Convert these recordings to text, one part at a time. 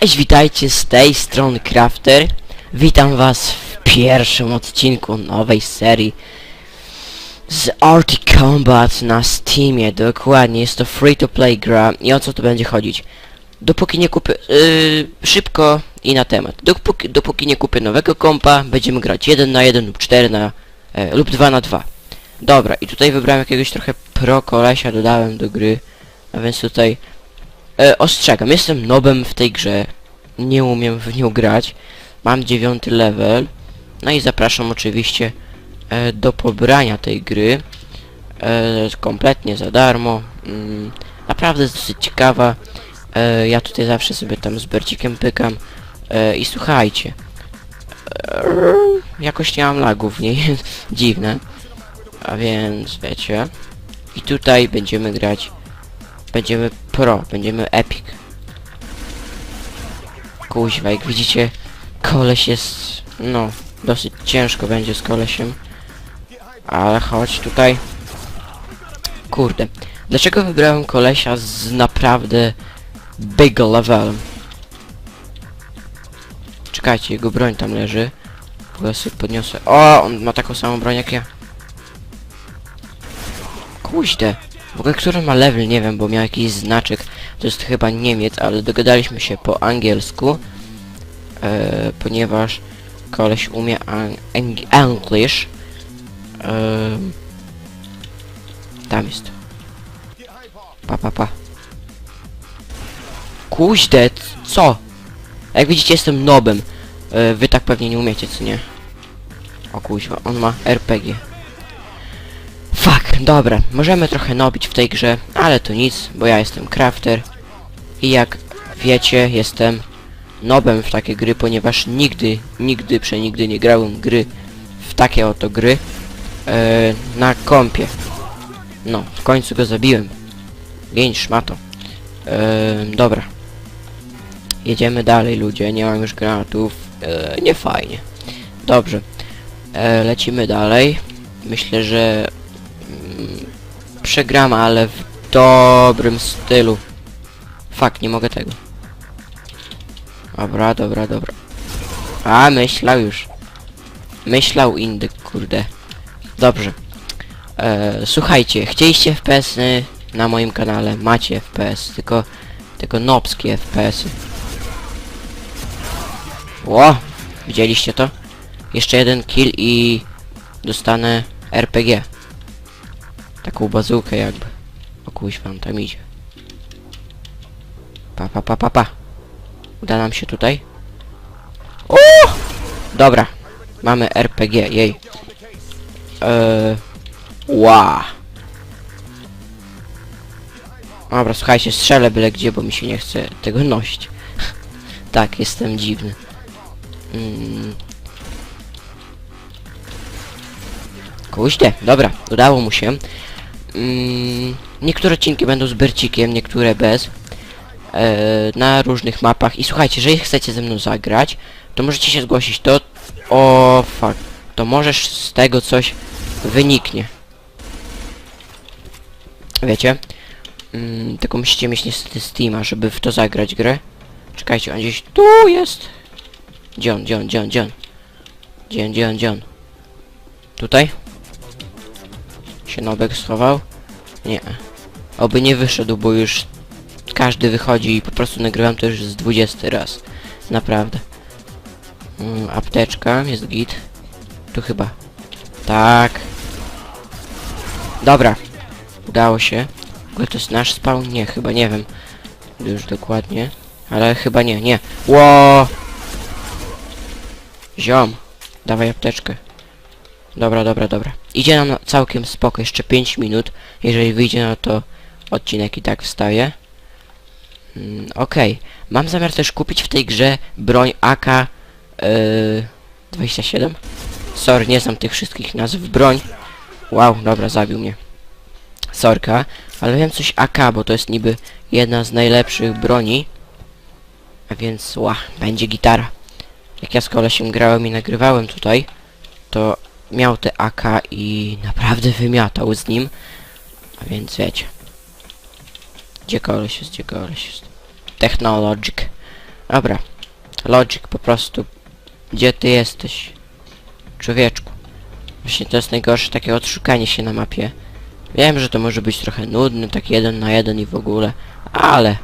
Cześć, witajcie z tej strony Crafter. Witam was w pierwszym odcinku nowej serii z Arctic Combat na Steamie. Dokładnie, jest to free to play gra i o co tu będzie chodzić? Dopóki nie kupię... Yy, szybko i na temat. Dopóki, dopóki nie kupię nowego kompa, będziemy grać 1 na 1 lub 4 na... E, lub 2 na 2. Dobra, i tutaj wybrałem jakiegoś trochę pro kolesia, dodałem do gry. A więc tutaj... E, ostrzegam, jestem nobem w tej grze. Nie umiem w nią grać. Mam dziewiąty level. No i zapraszam oczywiście e, do pobrania tej gry. E, kompletnie za darmo. Mm, naprawdę jest dosyć ciekawa. E, ja tutaj zawsze sobie tam z Bercikiem pykam. E, I słuchajcie. E, jakoś nie mam lagów w niej. Dziwne. A więc wiecie. I tutaj będziemy grać. Będziemy pro, będziemy epic. Kuźwa, jak widzicie, koleś jest, no, dosyć ciężko będzie z kolesiem. Ale chodź tutaj. Kurde. Dlaczego wybrałem kolesia z naprawdę big levelem? Czekajcie, jego broń tam leży. Bo ja sobie podniosę. O, on ma taką samą broń jak ja. Kuźde. W ogóle który ma level, nie wiem, bo miał jakiś znaczek. To jest chyba Niemiec, ale dogadaliśmy się po angielsku. E, ponieważ koleś umie an ang English. E, tam jest. Pa, pa, pa. Kuźde, co? Jak widzicie, jestem nobem. E, wy tak pewnie nie umiecie, co nie? O kuźwa, on ma RPG. Dobra, możemy trochę nobić w tej grze, ale to nic, bo ja jestem crafter i jak wiecie, jestem nobem w takie gry, ponieważ nigdy, nigdy, przenigdy nie grałem gry w takie oto gry e, na kompie. No, w końcu go zabiłem. Gień szmato. E, dobra. Jedziemy dalej, ludzie, nie mam już granatów. E, nie fajnie. Dobrze. E, lecimy dalej. Myślę, że przegramy, ale w dobrym stylu. Fak, nie mogę tego. Dobra, dobra, dobra. A, myślał już. Myślał indyk, kurde. Dobrze. E, słuchajcie, chcieliście FPS-y na moim kanale, macie FPS, tylko, tylko nobskie FPS-y. Ło! Widzieliście to? Jeszcze jeden kill i dostanę RPG. Taką bazukę jakby. O kuźwa, on tam idzie. Pa, pa, pa, pa, pa. Uda nam się tutaj. O! Dobra. Mamy RPG, jej. Eee... Ła. Dobra, słuchajcie, strzelę byle gdzie, bo mi się nie chce tego nosić. tak, jestem dziwny. Mm. Kuździe, dobra, udało mu się. Mm, niektóre odcinki będą z Bercikiem, niektóre bez. E, na różnych mapach. I słuchajcie, jeżeli chcecie ze mną zagrać, to możecie się zgłosić. To... O, fuck. To możesz z tego coś wyniknie. Wiecie? Mm, tylko musicie mieć niestety Steama, żeby w to zagrać grę. Czekajcie, on gdzieś tu jest. Gdzie on, gdzie on, gdzie on, gdzie on? Gdzie on, gdzie on? Tutaj? Się Nobek schował? Nie. Oby nie wyszedł, bo już każdy wychodzi i po prostu nagrywam to już z 20 raz. Naprawdę. Mm, apteczka, jest git. Tu chyba. Tak. Dobra. Udało się. Ogóle to jest nasz spawn? Nie, chyba nie wiem. Już dokładnie. Ale chyba nie, nie. Ło! Ziom. Dawaj apteczkę. Dobra, dobra, dobra. Idzie nam całkiem spoko, jeszcze 5 minut. Jeżeli wyjdzie, no to odcinek i tak wstaje. Mm, Okej. Mam zamiar też kupić w tej grze broń AK yy, 27. Sorry, nie znam tych wszystkich nazw broń. Wow, dobra, zabił mnie. Sorka, ale wiem coś AK, bo to jest niby jedna z najlepszych broni. A więc, ła, będzie gitara. Jak ja z kolesiem grałem i nagrywałem tutaj, to miał te AK i naprawdę wymiatał z nim. A więc wiecie. Gdzie koleś jest, gdzie koleś jest? Technologic. Dobra. Logic po prostu. Gdzie ty jesteś? Człowieczku. Właśnie to jest najgorsze takie odszukanie się na mapie. Wiem, że to może być trochę nudne, tak jeden na jeden i w ogóle. Ale...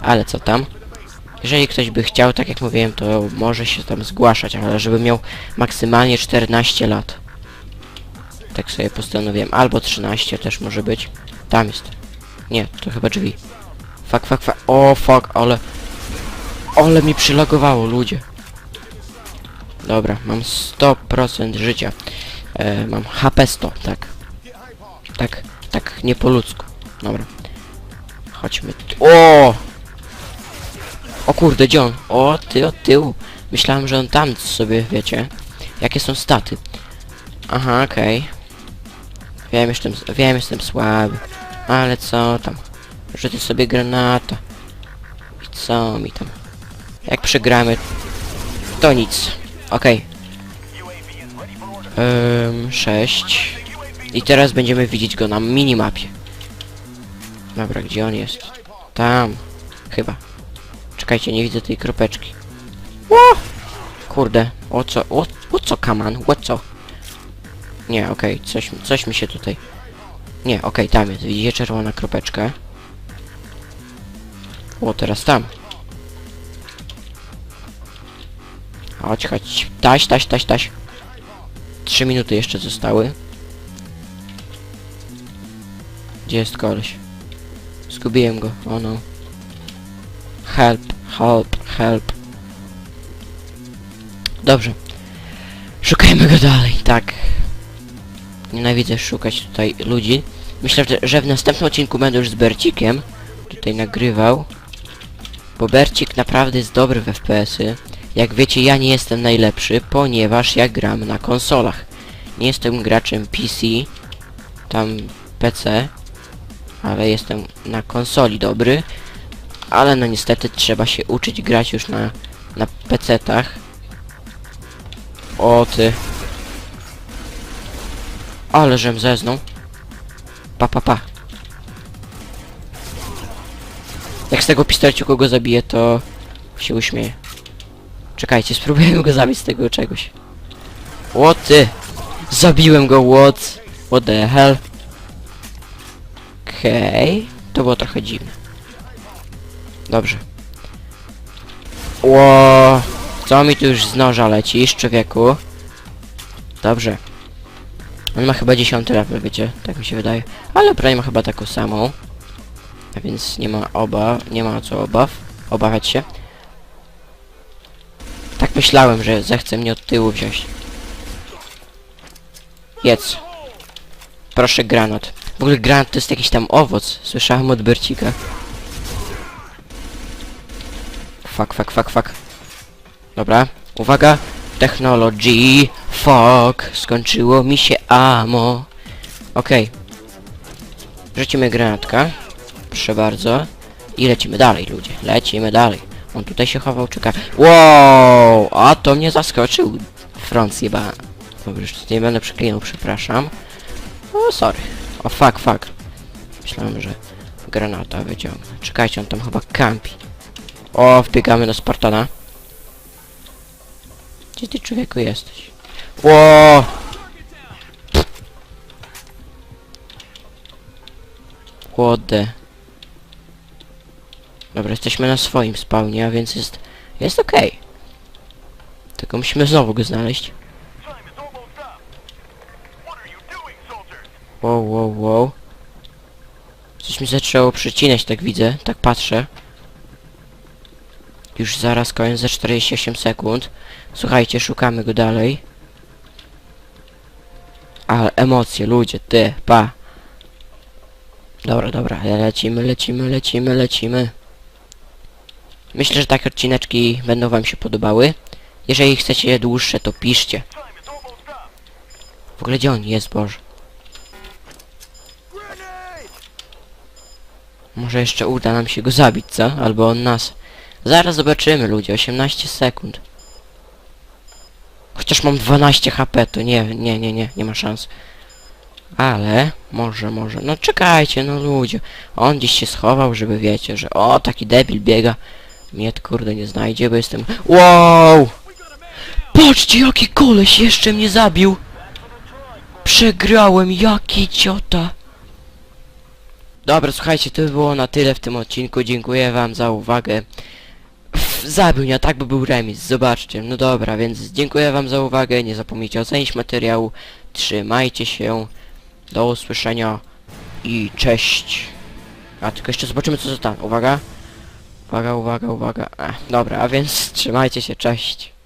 Ale co tam? Jeżeli ktoś by chciał, tak jak mówiłem, to może się tam zgłaszać, ale żeby miał maksymalnie 14 lat. Tak sobie postanowiłem. Albo 13 też może być. Tam jest. Nie, to chyba drzwi. Fuck, fuck, fuck. O, fuck, ale... Ale mi przylagowało, ludzie. Dobra, mam 100% życia. E, mam HP 100, tak. Tak, tak nie po ludzku. Dobra. Chodźmy. O! O kurde, gdzie on? O, ty od tyłu. Myślałem, że on tam sobie, wiecie. Jakie są staty? Aha, okej. Wiem, jestem, wiem, jestem słaby. Ale co tam? Rzucę sobie granata. I co mi tam? Jak przegramy, to nic. Okej. Okay. 6. I teraz będziemy widzieć go na minimapie. Dobra, gdzie on jest? Tam. Chyba. Czekajcie, nie widzę tej kropeczki. Ło! Kurde. O co? O, o co, kaman? O co? Nie, okej, coś, coś mi się tutaj... Nie, okej, tam jest. Widzicie czerwona kropeczka? O, teraz tam. Chodź, chodź. Taś, taś, taś, taś. Trzy minuty jeszcze zostały. Gdzie jest koleś? Zgubiłem go. O no. Help, help, help. Dobrze. Szukajmy go dalej, tak. Nienawidzę szukać tutaj ludzi. Myślę, że- w następnym odcinku będę już z Bercikiem tutaj nagrywał. Bo Bercik naprawdę jest dobry w FPS-y. Jak wiecie, ja nie jestem najlepszy, ponieważ ja gram na konsolach. Nie jestem graczem PC, tam PC, ale jestem na konsoli dobry. Ale no niestety trzeba się uczyć grać już na, na PC-tach. O ty. Ale żem zeznął. Pa, pa, pa. Jak z tego pistoletu kogo zabiję, to się uśmieję. Czekajcie, spróbujemy go zabić z tego czegoś. O ty! Zabiłem go, what? What the hell? Okej. To było trochę dziwne. Dobrze. Ło, Co mi tu już z noża lecisz, człowieku? Dobrze. On ma chyba 10 level, wiecie? Tak mi się wydaje. Ale prawie ma chyba taką samą. A więc nie ma oba, nie ma co obaw. Obawiać się. Tak myślałem, że zechce mnie od tyłu wziąć. Jedz. Proszę granat. W ogóle granat to jest jakiś tam owoc. Słyszałem od Bercika. Fuck, fuck, fuck, fuck. Dobra, uwaga. Technology. Fuck. Skończyło mi się ammo. Okej. Rzucimy granatka. Proszę bardzo. I lecimy dalej, ludzie. Lecimy dalej. On tutaj się chował, czeka. Wow! A to mnie zaskoczył. Front chyba. Dobrze, już nie będę przeklinał, przepraszam. O, sorry. O, fuck, fuck. Myślałem, że granata wyciągnę. Czekajcie, on tam chyba kampi. O, wbiegamy do Spartana. Gdzie ty człowieku jesteś? Ło! Łody. Dobra, jesteśmy na swoim spawnie, a więc jest... Jest okej. Tylko musimy znowu go znaleźć. Wow, wow, wow. Coś mi zaczęło przycinać, tak widzę, tak patrzę. Już zaraz koniec za 48 sekund. Słuchajcie, szukamy go dalej. Ale emocje, ludzie, ty, pa. Dobra, dobra, lecimy, lecimy, lecimy, lecimy. Myślę, że takie odcineczki będą wam się podobały. Jeżeli chcecie je dłuższe, to piszcie. W ogóle gdzie on jest, Boże? Może jeszcze uda nam się go zabić, co? Albo on nas. Zaraz zobaczymy, ludzie. 18 sekund. Chociaż mam 12 HP, to nie, nie, nie, nie, nie ma szans. Ale, może, może. No czekajcie, no ludzie. On gdzieś się schował, żeby wiecie, że o, taki debil biega. Mnie kurde nie znajdzie, bo jestem... Wow! Patrzcie, jaki koleś jeszcze mnie zabił! Przegrałem, jaki ciota! Dobra, słuchajcie, to by było na tyle w tym odcinku. Dziękuję wam za uwagę. Zabił mnie, a tak by był remis, zobaczcie. No dobra, więc dziękuję wam za uwagę. Nie zapomnijcie ocenić materiału. Trzymajcie się. Do usłyszenia. I cześć. A tylko jeszcze zobaczymy co to tam. Uwaga. Uwaga, uwaga, uwaga. Ech, dobra, a więc trzymajcie się, cześć.